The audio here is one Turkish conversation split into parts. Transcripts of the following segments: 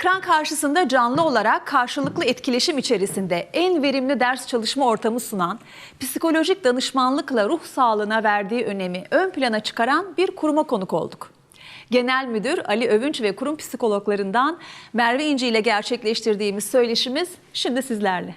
Ekran karşısında canlı olarak karşılıklı etkileşim içerisinde en verimli ders çalışma ortamı sunan, psikolojik danışmanlıkla ruh sağlığına verdiği önemi ön plana çıkaran bir kuruma konuk olduk. Genel Müdür Ali Övünç ve kurum psikologlarından Merve İnci ile gerçekleştirdiğimiz söyleşimiz şimdi sizlerle.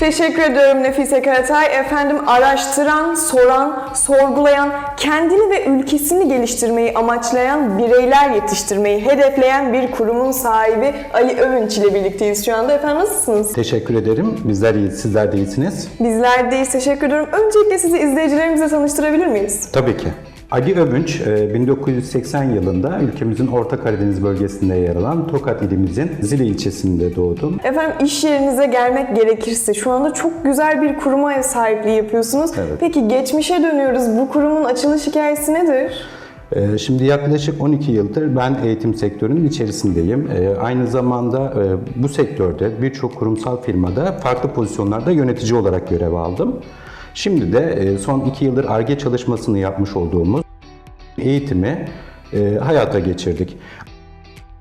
Teşekkür ediyorum Nefise Karatay. Efendim araştıran, soran, sorgulayan, kendini ve ülkesini geliştirmeyi amaçlayan bireyler yetiştirmeyi hedefleyen bir kurumun sahibi Ali Övünç ile birlikteyiz şu anda. Efendim nasılsınız? Teşekkür ederim. Bizler iyiyiz, sizler de iyisiniz. Bizler deyiz. Teşekkür ediyorum. Öncelikle sizi izleyicilerimize tanıştırabilir miyiz? Tabii ki. Ali Övünç, e, 1980 yılında ülkemizin Orta Karadeniz bölgesinde yer alan Tokat ilimizin Zile ilçesinde doğdum. Efendim iş yerinize gelmek gerekirse şu anda çok güzel bir kuruma ev sahipliği yapıyorsunuz. Evet. Peki geçmişe dönüyoruz. Bu kurumun açılış hikayesi nedir? E, Şimdi yaklaşık 12 yıldır ben eğitim sektörünün içerisindeyim. E, Aynı zamanda e, bu sektörde birçok kurumsal firmada farklı pozisyonlarda yönetici olarak görev aldım. Şimdi de e, son 2 yıldır ARGE çalışmasını yapmış olduğumuz eğitimi e, hayata geçirdik.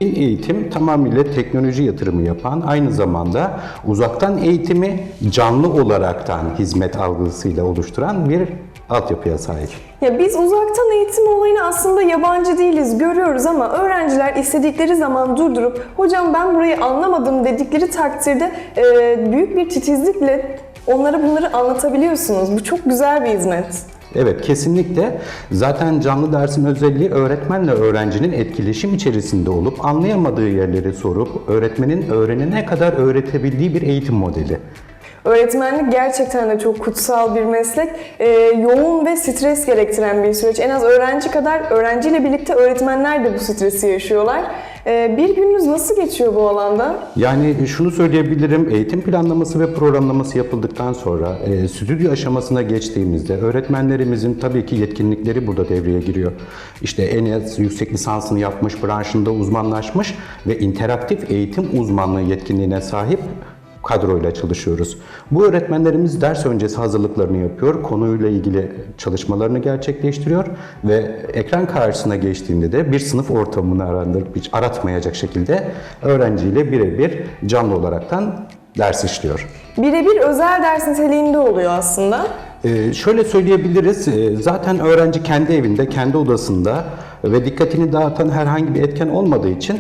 Eğitim tamamıyla teknoloji yatırımı yapan, aynı zamanda uzaktan eğitimi canlı olaraktan hizmet algısıyla oluşturan bir altyapıya sahip. Ya biz uzaktan eğitim olayına aslında yabancı değiliz, görüyoruz ama öğrenciler istedikleri zaman durdurup hocam ben burayı anlamadım dedikleri takdirde e, büyük bir titizlikle onlara bunları anlatabiliyorsunuz. Bu çok güzel bir hizmet. Evet kesinlikle. Zaten canlı dersin özelliği öğretmenle öğrencinin etkileşim içerisinde olup anlayamadığı yerleri sorup öğretmenin öğrenene kadar öğretebildiği bir eğitim modeli. Öğretmenlik gerçekten de çok kutsal bir meslek. E, yoğun ve stres gerektiren bir süreç. En az öğrenci kadar öğrenciyle birlikte öğretmenler de bu stresi yaşıyorlar. E, bir gününüz nasıl geçiyor bu alanda? Yani şunu söyleyebilirim, eğitim planlaması ve programlaması yapıldıktan sonra e, stüdyo aşamasına geçtiğimizde öğretmenlerimizin tabii ki yetkinlikleri burada devreye giriyor. İşte en az yüksek lisansını yapmış, branşında uzmanlaşmış ve interaktif eğitim uzmanlığı yetkinliğine sahip kadroyla çalışıyoruz. Bu öğretmenlerimiz ders öncesi hazırlıklarını yapıyor, konuyla ilgili çalışmalarını gerçekleştiriyor ve ekran karşısına geçtiğinde de bir sınıf ortamını arandırıp hiç aratmayacak şekilde öğrenciyle birebir canlı olaraktan ders işliyor. Birebir özel ders niteliğinde oluyor aslında. Ee, şöyle söyleyebiliriz, e, zaten öğrenci kendi evinde, kendi odasında ve dikkatini dağıtan herhangi bir etken olmadığı için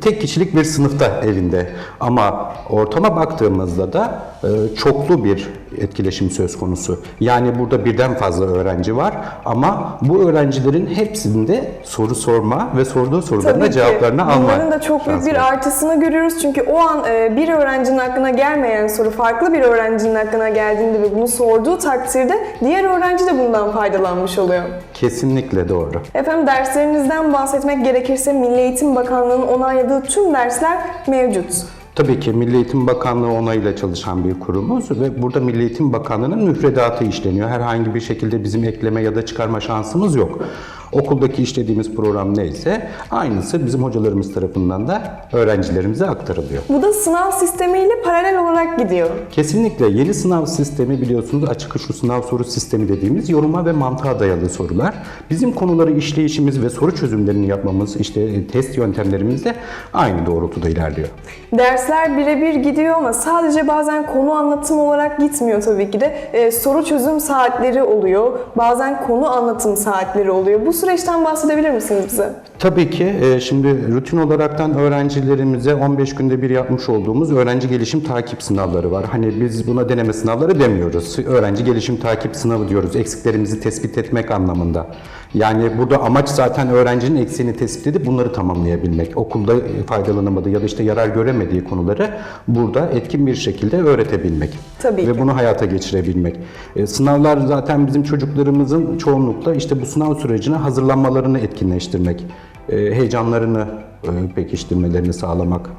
tek kişilik bir sınıfta evinde. Ama ortama baktığımızda da e, çoklu bir etkileşim söz konusu. Yani burada birden fazla öğrenci var ama bu öğrencilerin hepsinde soru sorma ve sorduğu sorularına Tabii ki. cevaplarını alma. Bunların da çok büyük bir var. artısını görüyoruz. Çünkü o an e, bir öğrencinin aklına gelmeyen soru farklı bir öğrencinin aklına geldiğinde ve bunu sorduğu takdirde diğer öğrenci de bundan faydalanmış oluyor. Kesinlikle doğru. Efendim derslerinizden bahsetmek gerekirse Milli Eğitim Bakanlığı'nın onayladığı tüm dersler mevcut. Tabii ki Milli Eğitim Bakanlığı onayıyla çalışan bir kurumuz ve burada Milli Eğitim Bakanlığı'nın müfredatı işleniyor. Herhangi bir şekilde bizim ekleme ya da çıkarma şansımız yok. Okuldaki işlediğimiz program neyse aynısı bizim hocalarımız tarafından da öğrencilerimize aktarılıyor. Bu da sınav sistemiyle paralel olarak gidiyor. Kesinlikle yeni sınav sistemi biliyorsunuz açık uçlu sınav soru sistemi dediğimiz yoruma ve mantığa dayalı sorular. Bizim konuları işleyişimiz ve soru çözümlerini yapmamız işte e, test yöntemlerimiz de aynı doğrultuda ilerliyor. Dersler birebir gidiyor ama sadece bazen konu anlatım olarak gitmiyor tabii ki de. Ee, soru çözüm saatleri oluyor. Bazen konu anlatım saatleri oluyor. Bu süreçten bahsedebilir misiniz bize? Tabii ki e, şimdi rutin olaraktan öğrencilerimize 15 günde bir yapmış olduğumuz öğrenci gelişim takip sınavları var. Hani biz buna deneme sınavları demiyoruz. Öğrenci gelişim takip sınavı diyoruz. Eksiklerimizi tespit etmek anlamında. Yani burada amaç zaten öğrencinin eksiğini tespit edip bunları tamamlayabilmek. Okulda faydalanamadığı ya da işte yarar göremediği konuları burada etkin bir şekilde öğretebilmek. Tabii Ve ki. bunu hayata geçirebilmek. E, sınavlar zaten bizim çocuklarımızın çoğunlukla işte bu sınav sürecine hazırlanmalarını etkinleştirmek, e, heyecanlarını e, pekiştirmelerini sağlamak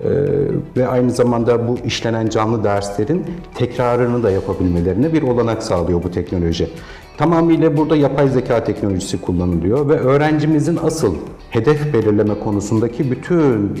Ee, ve aynı zamanda bu işlenen canlı derslerin tekrarını da yapabilmelerine bir olanak sağlıyor bu teknoloji. Tamamıyla burada yapay zeka teknolojisi kullanılıyor ve öğrencimizin asıl hedef belirleme konusundaki bütün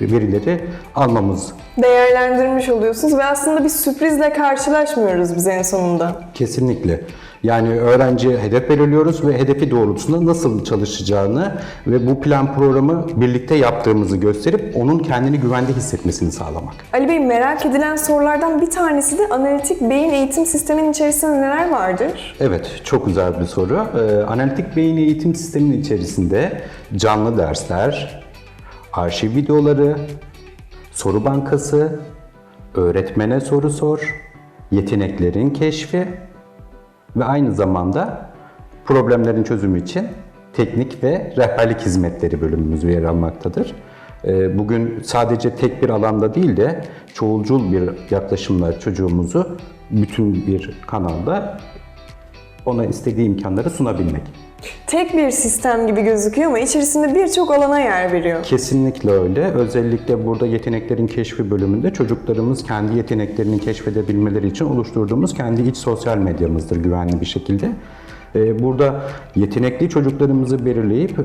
e, verileri almamız Değerlendirmiş oluyorsunuz ve aslında bir sürprizle karşılaşmıyoruz biz en sonunda. Kesinlikle. Yani öğrenciye hedef belirliyoruz ve hedefi doğrultusunda nasıl çalışacağını ve bu plan programı birlikte yaptığımızı gösterip onun kendini güvende hissetmesini sağlamak. Ali Bey merak edilen sorulardan bir tanesi de analitik beyin eğitim sisteminin içerisinde neler vardır? Evet, çok güzel bir soru. Ee, analitik beyin eğitim sisteminin içerisinde canlı dersler, arşiv videoları, soru bankası, öğretmene soru sor, yeteneklerin keşfi ve aynı zamanda problemlerin çözümü için teknik ve rehberlik hizmetleri bölümümüz yer almaktadır. Ee, Bugün sadece tek bir alanda değil de çoğulcul bir yaklaşımla çocuğumuzu bütün bir kanalda ona istediği imkanları sunabilmek. Tek bir sistem gibi gözüküyor ama içerisinde birçok alana yer veriyor. Kesinlikle öyle. Özellikle burada yeteneklerin keşfi bölümünde çocuklarımız kendi yeteneklerini keşfedebilmeleri için oluşturduğumuz kendi iç sosyal medyamızdır güvenli bir şekilde. Ee, Burada yetenekli çocuklarımızı belirleyip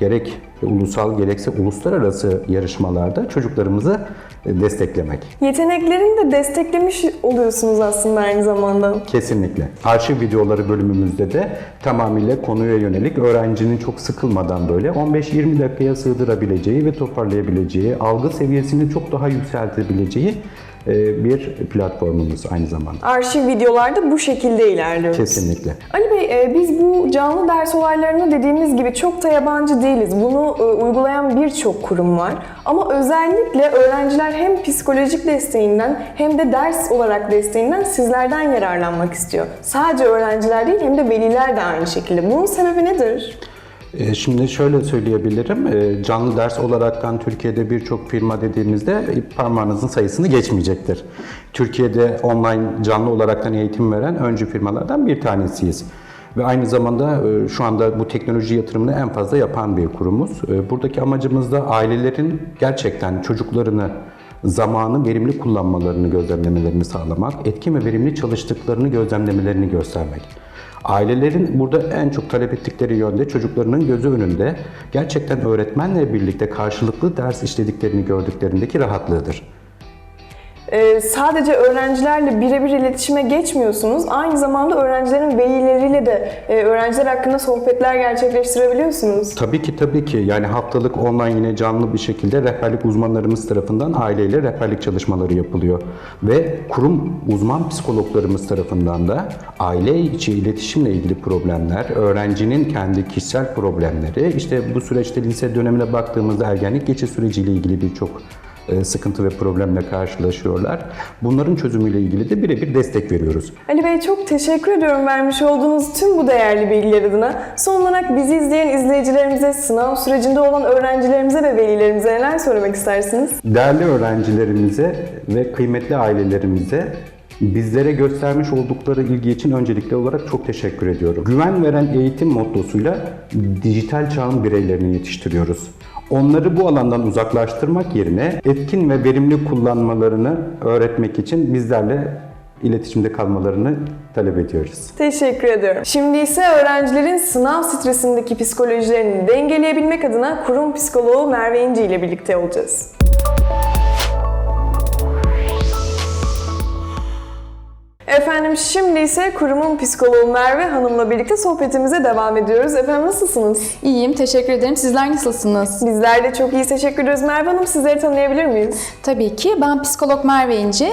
gerek ulusal gerekse uluslararası yarışmalarda çocuklarımızı e, desteklemek. Yeteneklerini de desteklemiş oluyorsunuz aslında aynı zamanda. Kesinlikle. Arşiv videoları bölümümüzde de tamamıyla konuya yönelik öğrencinin çok sıkılmadan böyle 15-20 dakikaya sığdırabileceği ve toparlayabileceği, algı seviyesini çok daha yükseltebileceği bir platformumuz aynı zamanda. Arşiv videolarda bu şekilde ilerliyoruz. Kesinlikle. Ali Bey, e, biz bu canlı ders olaylarına dediğimiz gibi çok da yabancı değiliz. Bunu e, uygulayan birçok kurum var. Ama özellikle öğrenciler hem psikolojik desteğinden hem de ders olarak desteğinden sizlerden yararlanmak istiyor. Sadece öğrenciler değil hem de veliler de aynı şekilde. Bunun sebebi nedir? E, Şimdi şöyle söyleyebilirim. E, Canlı ders olaraktan Türkiye'de birçok firma dediğimizde parmağınızın sayısını geçmeyecektir. Türkiye'de online canlı olaraktan eğitim veren öncü firmalardan bir tanesiyiz. Ve aynı zamanda e, şu anda bu teknoloji yatırımını en fazla yapan bir kurumuz. Buradaki amacımız da ailelerin gerçekten çocuklarını zamanı verimli kullanmalarını gözlemlemelerini sağlamak, etkin ve verimli çalıştıklarını gözlemlemelerini göstermek. Ailelerin burada en çok talep ettikleri yönde çocuklarının gözü önünde gerçekten öğretmenle birlikte karşılıklı ders işlediklerini gördüklerindeki rahatlığıdır. E, sadece öğrencilerle birebir iletişime geçmiyorsunuz. Aynı zamanda öğrencilerin velileriyle de e, öğrenciler hakkında sohbetler gerçekleştirebiliyorsunuz. Tabii ki tabii ki yani haftalık online yine canlı bir şekilde rehberlik uzmanlarımız tarafından aileyle rehberlik çalışmaları yapılıyor. Ve kurum uzman psikologlarımız tarafından da aile içi iletişimle ilgili problemler, öğrencinin kendi kişisel problemleri, işte bu süreçte lise dönemine baktığımızda ergenlik geçiş süreciyle ilgili birçok sıkıntı ve problemle karşılaşıyorlar. Bunların çözümüyle ilgili de birebir destek veriyoruz. Ali Bey çok teşekkür ediyorum vermiş olduğunuz tüm bu değerli bilgiler adına. Son olarak bizi izleyen izleyicilerimize, sınav sürecinde olan öğrencilerimize ve velilerimize neler söylemek istersiniz? Değerli öğrencilerimize ve kıymetli ailelerimize bizlere göstermiş oldukları ilgi için öncelikli olarak çok teşekkür ediyorum. Güven veren eğitim mottosuyla dijital çağın bireylerini yetiştiriyoruz. Onları bu alandan uzaklaştırmak yerine etkin ve verimli kullanmalarını öğretmek için bizlerle iletişimde kalmalarını talep ediyoruz. Teşekkür ediyorum. Şimdi ise öğrencilerin sınav stresindeki psikolojilerini dengeleyebilmek adına kurum psikoloğu Merve İnci ile birlikte olacağız. Efendim şimdi ise kurumun psikoloğu Merve Hanım'la birlikte sohbetimize devam ediyoruz. Efendim nasılsınız? İyiyim, teşekkür ederim. Sizler nasılsınız? Bizler de çok iyi teşekkür ediyoruz. Merve Hanım sizleri tanıyabilir miyiz? Tabii ki. Ben psikolog Merve İnci.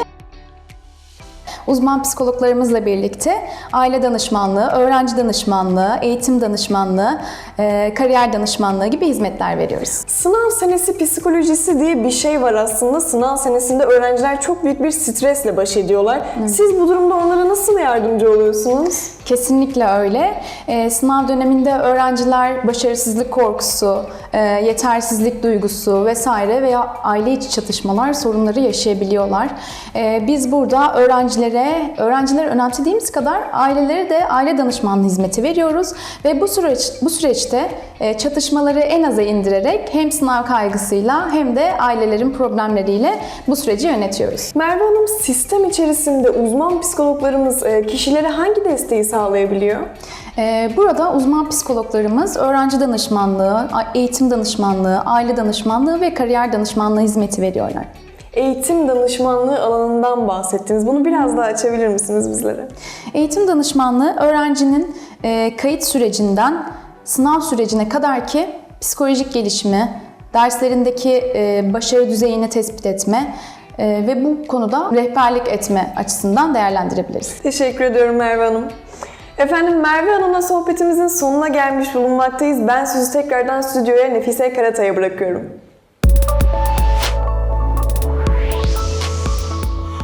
Uzman psikologlarımızla birlikte aile danışmanlığı, öğrenci danışmanlığı, eğitim danışmanlığı, e, kariyer danışmanlığı gibi hizmetler veriyoruz. Sınav senesi psikolojisi diye bir şey var aslında. Sınav senesinde öğrenciler çok büyük bir stresle baş ediyorlar. Siz bu durumda onlara nasıl yardımcı oluyorsunuz? Kesinlikle öyle. E, sınav döneminde öğrenciler başarısızlık korkusu, e, yetersizlik duygusu vesaire veya aile içi çatışmalar, sorunları yaşayabiliyorlar. E, biz burada öğrencilere öğrencilere, öğrencileri önemsediğimiz kadar ailelere de aile danışmanlığı hizmeti veriyoruz ve bu süreç bu süreçte e, çatışmaları en aza indirerek hem sınav kaygısıyla hem de ailelerin problemleriyle bu süreci yönetiyoruz. Merve Hanım sistem içerisinde uzman psikologlarımız e, kişilere hangi desteği sağlayabiliyor? Ee, Burada uzman psikologlarımız öğrenci danışmanlığı, eğitim danışmanlığı, aile danışmanlığı ve kariyer danışmanlığı hizmeti veriyorlar. Eğitim danışmanlığı alanından bahsettiniz. Bunu biraz daha açabilir misiniz bizlere? Eğitim danışmanlığı öğrencinin e, kayıt sürecinden sınav sürecine kadar ki psikolojik gelişimi, derslerindeki e, başarı düzeyini tespit etme e, ve bu konuda rehberlik etme açısından değerlendirebiliriz. Teşekkür ediyorum Merve Hanım. Efendim Merve Hanım'la sohbetimizin sonuna gelmiş bulunmaktayız. Ben sözü tekrardan stüdyoya Nefise Karatay'a bırakıyorum.